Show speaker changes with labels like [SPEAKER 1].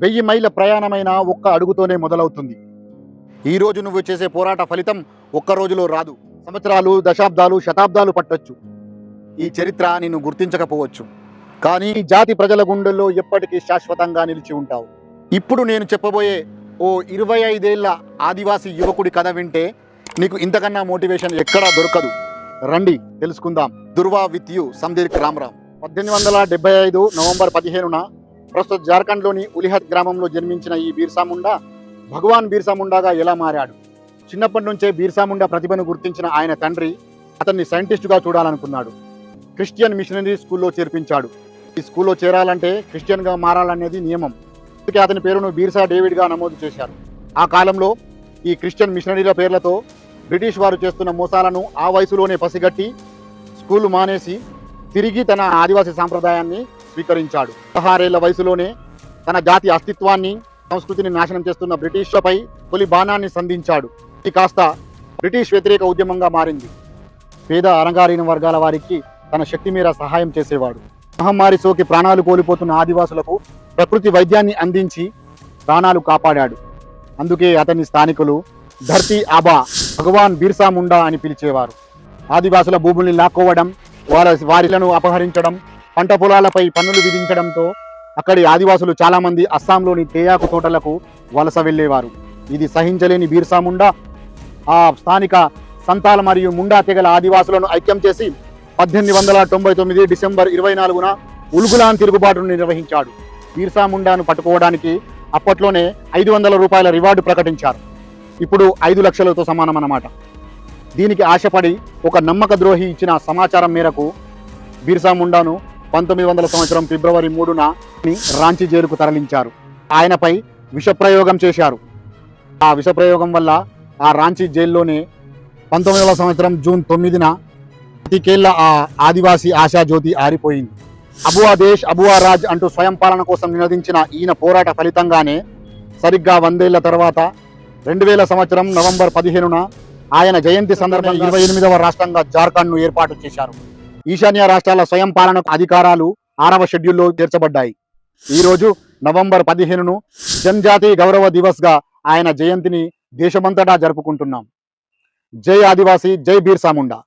[SPEAKER 1] వెయ్యి మైళ్ళ ప్రయాణమైన ఒక్క అడుగుతోనే మొదలవుతుంది. ఈ రోజు నువ్వు చేసే పోరాట ఫలితం ఒక్క రోజులో రాదు. సంవత్సరాలు దశాబ్దాలు శతాబ్దాలు పట్టొచ్చు. ఈ చరిత్ర నిన్ను గుర్తించకపోవచ్చు. కానీ జాతి ప్రజల గుండెల్లో ఎప్పటికీ శాశ్వతంగా నిలిచి ఉంటావు. ఇప్పుడు నేను చెప్పబోయే ఓ ఇరవై ఐదేళ్ళ ఆదివాసీ యువకుడి కథ వింటే నీకు ఇంతకన్నా మోటివేషన్ ఎక్కడా దొరకదు. రండి తెలుసుకుందాం. దుర్వా విత్ యు సందీర్ రామరామ్ పద్దెనిమిది వందల డెబ్బై ఐదు నవంబర్ పదిహేనున ప్రస్తుత జార్ఖండ్లోని ఉలిహత్ గ్రామంలో జన్మించిన ఈ బీర్సాముండా భగవాన్ బీర్సాముండాగా ఎలా మారాడు? చిన్నప్పటి నుంచే బీర్సాముండా ప్రతిభను గుర్తించిన ఆయన తండ్రి అతన్ని సైంటిస్టుగా చూడాలనుకున్నాడు. క్రిస్టియన్ మిషనరీ స్కూల్లో చేర్పించాడు. ఈ స్కూల్లో చేరాలంటే క్రిస్టియన్గా మారాలనేది నియమం. అందుకే అతని పేరును బీర్సా డేవిడ్గా నమోదు చేశారు. ఆ కాలంలో ఈ క్రిస్టియన్ మిషనరీల పేర్లతో బ్రిటిష్ వారు చేస్తున్న మోసాలను ఆ వయసులోనే పసిగట్టి స్కూలు మానేసి తిరిగి తన ఆదివాసీ సాంప్రదాయాన్ని స్వీకరించాడు. పదహారేళ్ళ వయసులోనే తన జాతి అస్తిత్వాన్ని సంస్కృతిని నాశనం చేస్తున్న బ్రిటిష్లపై తొలి బాణాన్ని సంధించాడు. ఇది కాస్త బ్రిటిష్ వ్యతిరేక ఉద్యమంగా మారింది. పేద అరంగారిన వర్గాల వారికి తన శక్తి మేర సహాయం చేసేవాడు. మహమ్మారి సోకి ప్రాణాలు కోల్పోతున్న ఆదివాసులకు ప్రకృతి వైద్యాన్ని అందించి ప్రాణాలు కాపాడాడు. అందుకే అతని స్థానికులు ధర్తీ ఆబా భగవాన్ బిర్సా ముండా అని పిలిచేవారు. ఆదివాసుల భూముల్ని లాక్కోవడం వారి వారిలను అపహరించడం పంట పొలాలపై పన్నులు విధించడంతో అక్కడి ఆదివాసులు చాలామంది అస్సాంలోని తేయాకు తోటలకు వలస వెళ్ళేవారు. ఇది సహించలేని బీర్సా ముండా. ఆ స్థానిక సంతాల మరియు ముండా తెగల ఆదివాసులను ఐక్యం చేసి పద్దెనిమిది వందల తొంభై తొమ్మిది డిసెంబర్ ఇరవై నాలుగున ఉల్గులాన్ తిరుగుబాటును నిర్వహించాడు. బీర్సా ముండాను పట్టుకోవడానికి అప్పట్లోనే ఐదు వందల రూపాయల రివార్డు ప్రకటించారు. ఇప్పుడు ఐదు లక్షలతో సమానం అన్నమాట దీనికి ఆశపడి ఒక నమ్మక ద్రోహి ఇచ్చిన సమాచారం మేరకు బీర్సా ముండాను పంతొమ్మిది వందల సంవత్సరం ఫిబ్రవరి మూడున రాంచీ జైలుకు తరలించారు. ఆయనపై విషప్రయోగం చేశారు. ఆ విషప్రయోగం వల్ల ఆ రాంచీ జైల్లోనే పంతొమ్మిది వందల సంవత్సరం జూన్ తొమ్మిదిన ప్రతికేళ్ళ ఆ ఆదివాసీ ఆశాజ్యోతి ఆరిపోయింది. అబువా దేశ్ అబువా రాజ్ అంటూ స్వయం పాలన కోసం నినదించిన ఈయన పోరాట ఫలితంగానే సరిగ్గా వందేళ్ళ తర్వాత రెండు వేల సంవత్సరం నవంబర్ పదిహేనున ఆయన జయంతి సందర్భంగా ఇరవై ఎనిమిదవ రాష్ట్రంగా జార్ఖండ్ను ఏర్పాటు చేశారు. ఈశాన్య రాష్ట్రాల స్వయం పాలన అధికారాలు ఆరవ షెడ్యూల్లో చేర్చబడ్డాయి ఈ రోజు నవంబర్ పదిహేనును జనజాతి గౌరవ దివస్గా ఆయన జయంతిని దేశమంతటా జరుపుకుంటున్నాం. జై ఆదివాసి జై బీర్సాముండా.